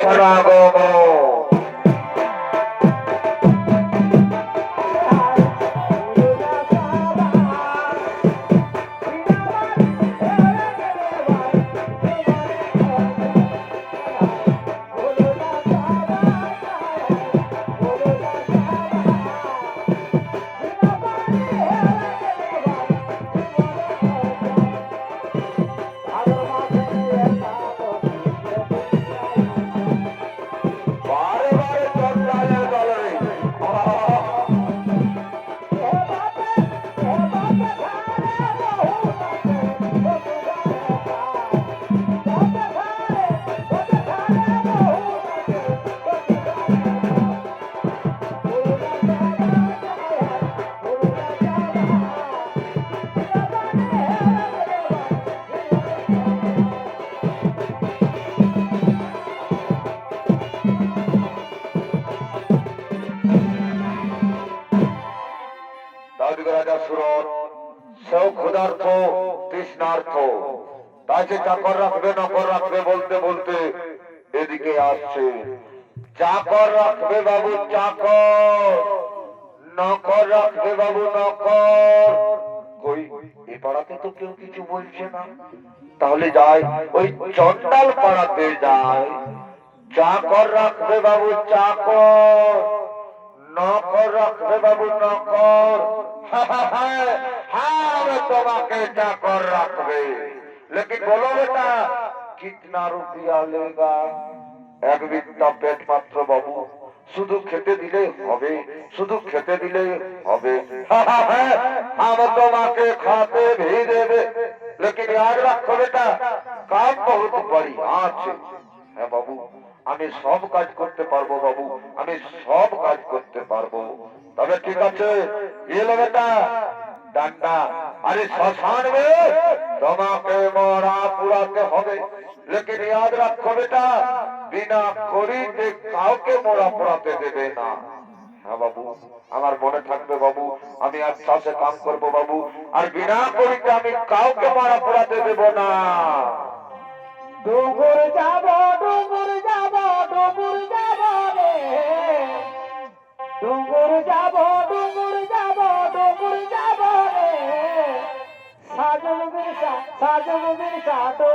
Bravo, এদিকে আসছে চাকর রাখবে বাবু, চাকর। নকর রাখবে বাবু, নকর। কই, এ পাড়াতে তো কেউ কিছু বলছে না। তাহলে যাই ওই চন্ডাল পাড়াতে যায়। চাকর রাখবে বাবু, চাকর। নকর রাখবে বাবু, নকর। হ্যাঁ তোমাকে চাকর রাখবে। লেকিন বলো বেটা, কিতনা রুপিয়া লেগা? এক বিত্তা পেট মাত্র বাবু, শুধু খেতে দিলে হবে, শুধু খেতে দিলে হবে। তোমাকে খাতে ভি দেবে। লেকিন রাখো বেটা বহুত আছে। হ্যাঁ বাবু, আমি সব কাজ করতে পারব বাবু, আমি সব কাজ করতে পারব। তবে ঠিক আছে, এলো বেটা। ডান্ডা আরে শ্মশান মে তোমাকে মরা পুরাতে হবে। লেকিন याद রাখো বেটা বিনা করিতে কাউকে মরা পোড়াতে দেবে না। হ্যাঁ বাবু, আমার মনে থাকবে বাবু, আমি আশ্বাসে কাম করব বাবু। আর বিনা করিতে আমি কাউকে মারা পোড়াতে দেব না। বিরসা সাজল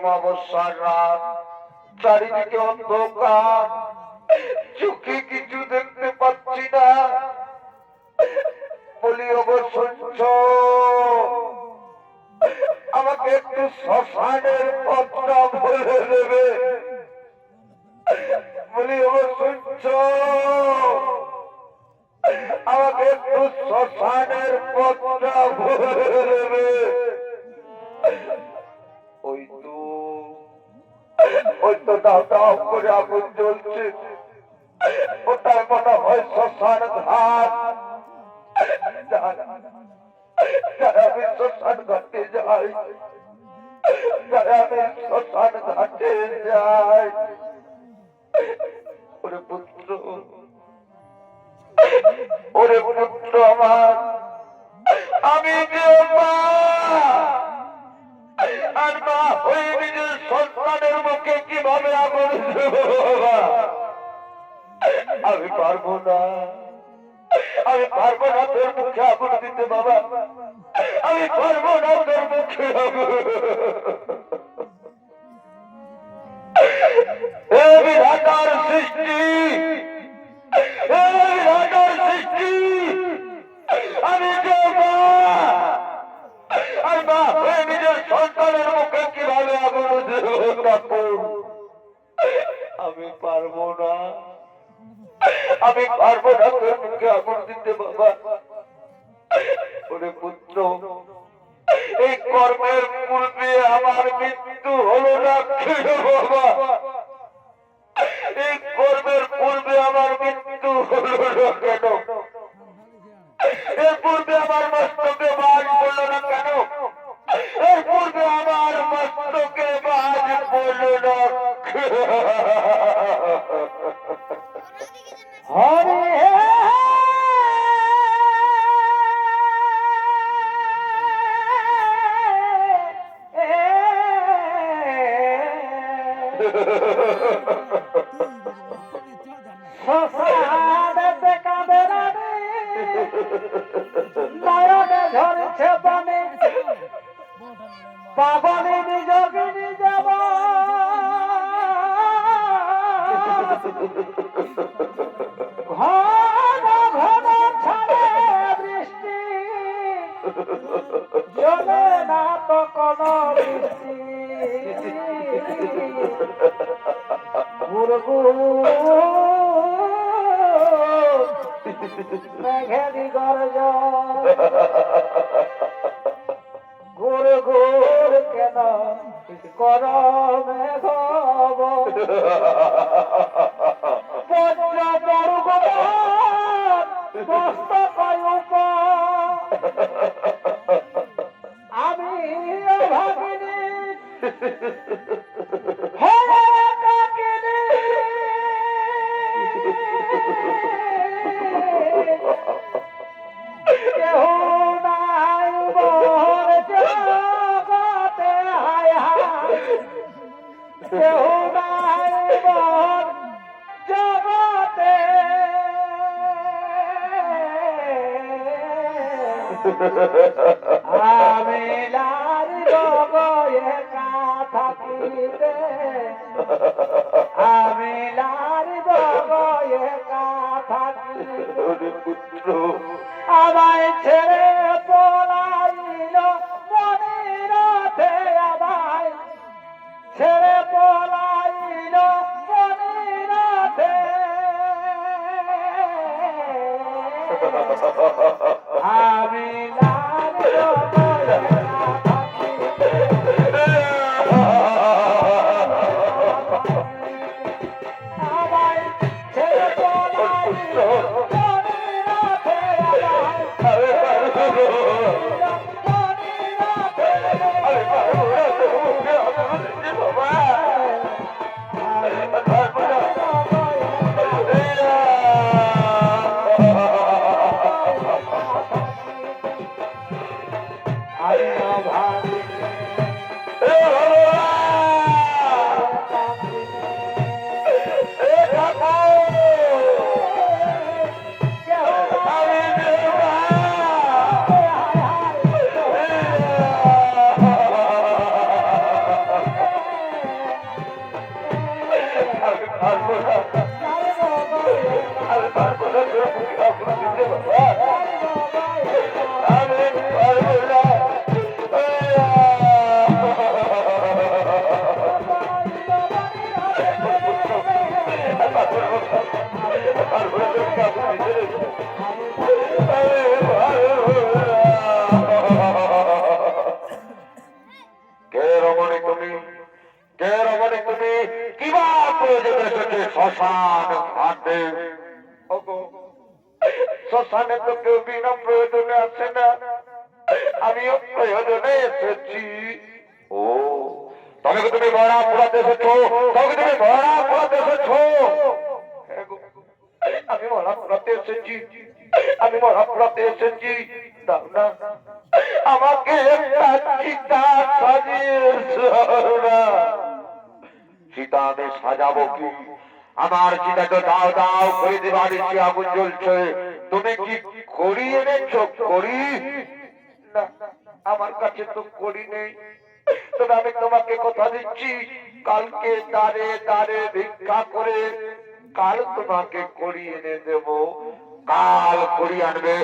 অমাবস্যার চারিদিকে অন্ধকার। চোখে কিছু দেখতে পাচ্ছি না। বলি অবশ্য আমাকে একটু শ্মশানের পথটা বলে দেবে। বলি অবশ্য আমাকে একটু শ্মশানের পথটা বলে দেবে। ওই ওই তো দাও দাও করে আগুন জ্বলছে। ওটাই মনে হয় শ্মশান ঘাট। আমি আমি যে মা। আর মা হয়ে নিজের কে কীভাবে আকর্ষ আমি পারব না। আমি পারব না তোর মুখে আগুন দিতে, বাবা। আমি পারব না তোর মুখে আগুন। সৃষ্টি। পূর্বে আমার মৃত্যু হলো না কেন? এর পূর্বে আমার মস্তকে পাগলি নিযোগিনী যাব ঘন ঘন ছাড়ে বৃষ্টি। জলে না তো কোনো বৃষ্টি। গুরগুর মেঘেরি গরজন। আমি লারি গয়ে থাকিতে আমি লারি গয়ে থাকিতে পুত্র আমায় ছেড়ে পলাইল মনিরথে আমায়। ছেড়ে পলাইল মনিরথে আমি এসেছে শ্মশান ঘাটে শ্মশানে তো কেউ বিনা প্রয়োজনে আসে না। আমিও প্রয়োজনে এসেছি। ও, তবে তুমি মরা পোড়াতে এসেছ, তবে তুমি মরা পোড়াতে এসেছ। হ্যাঁ আমি মরা পোড়াতে এসেছি, আমি মরা পোড়াতে এসেছি। দাও না। আমাকে একটা চিতা সাজিয়ে চিতা আমি সাজাবো কি? আমার চিতাটা দাও দাও, করে দেবার ইচ্ছে আগুন জ্বলছে। তুমি কি করি এনেছো? করি? আমার কাছে তো করি নেই। তবে আমি তোমাকে কথা দিচ্ছি, কালকে দাঁড়ে দাঁড়ে ভিক্ষা করে কাল তোমাকে করি এনে দেব। কাল করি আনবে,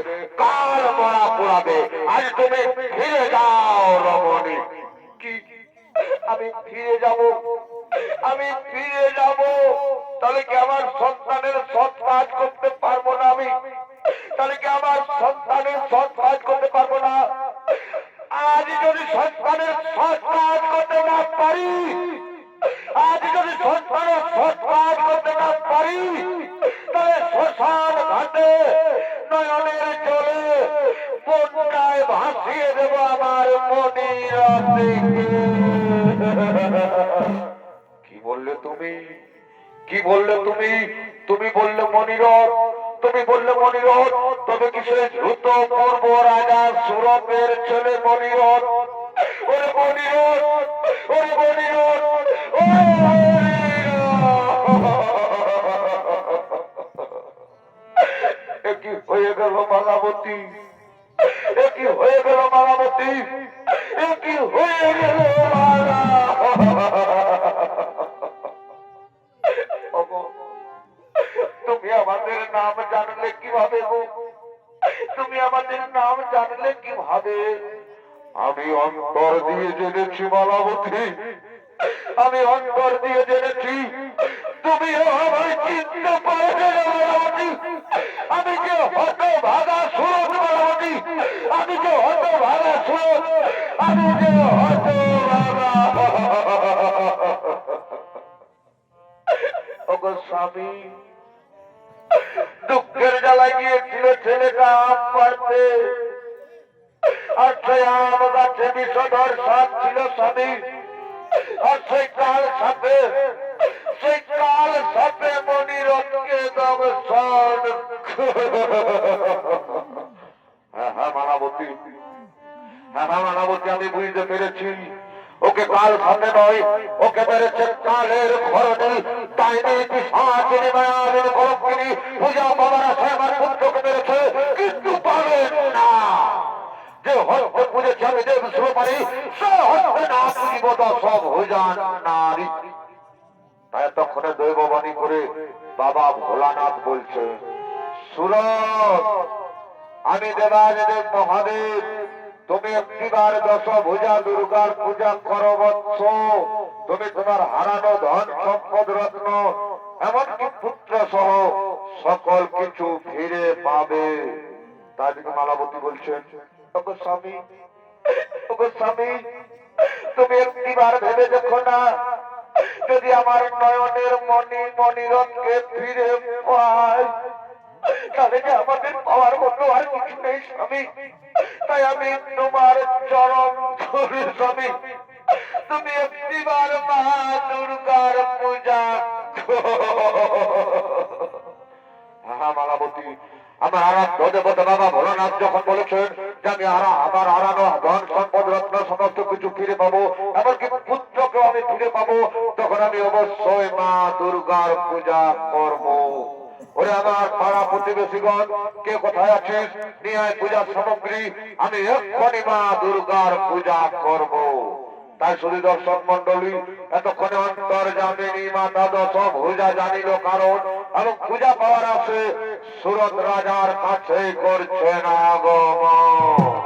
কাল মরা পোড়াবে। আজ তুমি ফিরে যাও রমণী। কি আমি ফিরে যাব। আমি ফিরে যাব। তাহলে কি আমার সন্তানের সৎ কাজ করতে পারব না আমি? তাহলে কি আমার সন্তানের সৎ কাজ করতে পারব না? আজ যদি সন্তানের সৎ কাজ করতে না পারি, আজ যদি সন্তানের সৎ কাজ করতে না পারি তাহলে শ্মশান ঘাটে নয়নের চলে বন্যায় ভাসিয়ে দেব আমার মনির কি বললে তুমি? কি বললে তুমি? তুমি বললে মনিরথ তুমি বললে মনিরথ তবে কি দ্রুত পূর্ব রাজা সুরতের ছেলে মনিরথ ওরে মনিরথ ওরে। এ কি হয়ে গেল মালাবতী? কি হয়ে গেল মালাবতী? তুমি আমাদের নাম জানলে কীভাবে তুমি আমাদের নাম জানলে কীভাবে? আমি অন্তর দিয়ে জেনেছি মালাবতী। আমি অন্তর দিয়ে জেনেছি তুমি আমায় চিনতে না আমি যে হত ভাগা সুরত মালাবতী আমি যে হত ভাগা সুরত, আমি যে হত স্বামী, দুঃখের জ্বালা গিয়েছিল ছেলেটা আম পাড়তে। আর আম গাছে বিষধর সাপ ছিল স্বামী। আর সেই কাল সাপে সেই কাল সাপে মনিরথকে দংশন হ্যাঁ হ্যাঁ হ্যাঁ হ্যাঁ আমি কিন্তু যে হস্তে পুজেছে আমি দেব না পুজিব সব হইজান নারী। তখন দৈববাণী করে বাবা ভোলানাথ বলছে, সুরত, আমি দেবাদেব মহাদেব, তুমি একটিবার দশ ভুজা দুর্গার পূজা করো বৎস। তুমি তোমার হারানো ধন সম্পদ রত্ন, এমনকি পুত্র সহ সকল কিছু ফিরে পাবে। তাদেরকে মালাবতী বলছেন স্বামী স্বামী তুমি একটিবার ভেবে দেখো না যদি আমার নয়নের মণি মনিরথকে ফিরে পায়, তাহলে যে আমাদের পাওয়ার মতো আর কিছু নেই, স্বামী? তাই আমি তোমার চরম ধরে, স্বামী। তুমি একটিবার মা দুর্গার পূজা হ্যাঁ মালাবতী। আমার আরাধ্য দেবতা বাবা ভোলানাথ যখন বলেছেন যে আমি আরা আমার হারানো ধন সম্পদ, রত্ন সমস্ত কিছু ফিরে পাবো, এমনকি পুত্রকেও আমি ফিরে পাবো, তখন আমি অবশ্যই মা দুর্গার পূজা করব। ওরে আমার পাড়া প্রতিবেশীগণ, কে কোথায় আছিস? নিয়ে পূজার সামগ্রী, আমি এক্ষণি মা দুর্গার পূজা করব। তাই শুধু দর্শক মন্ডলী এতক্ষণে অন্তর জামিনী মাতা দশ ভুজা জানিল কারণ এবং পূজা পাওয়ার আছে সুরত রাজার কাছে না আগমন।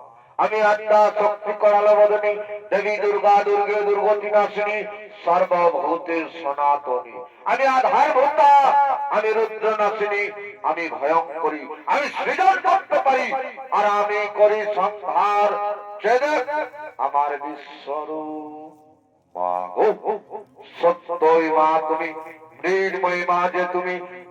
আমি আত্মা শক্তি করালো বদনী দেবী দুর্গা, দুর্গে, দুর্গতি নাশিনী সর্বভূতের সনাতনী। আমি আধার ভূতা, আমি রুদ্র নাশিনী, আমি ভয়ঙ্করী, আমি সৃজন করতে পারি আর আমি করি সংহার আমার বিশ্বরূপ। সত্যই মা তুমি, নির্ময়ী মা যে তুমি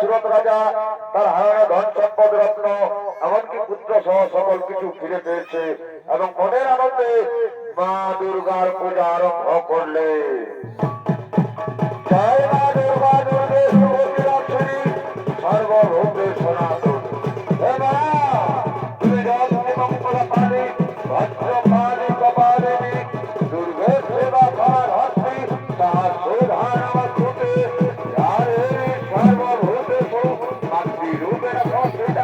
সুরত রাজা তার হারানো ধন সম্পদ রত্ন এমনকি পুত্র সহ সকল কিছু ফিরে পেয়েছে এবং মনের আনন্দে মা দুর্গার পূজা আরম্ভ করলে। Thank you.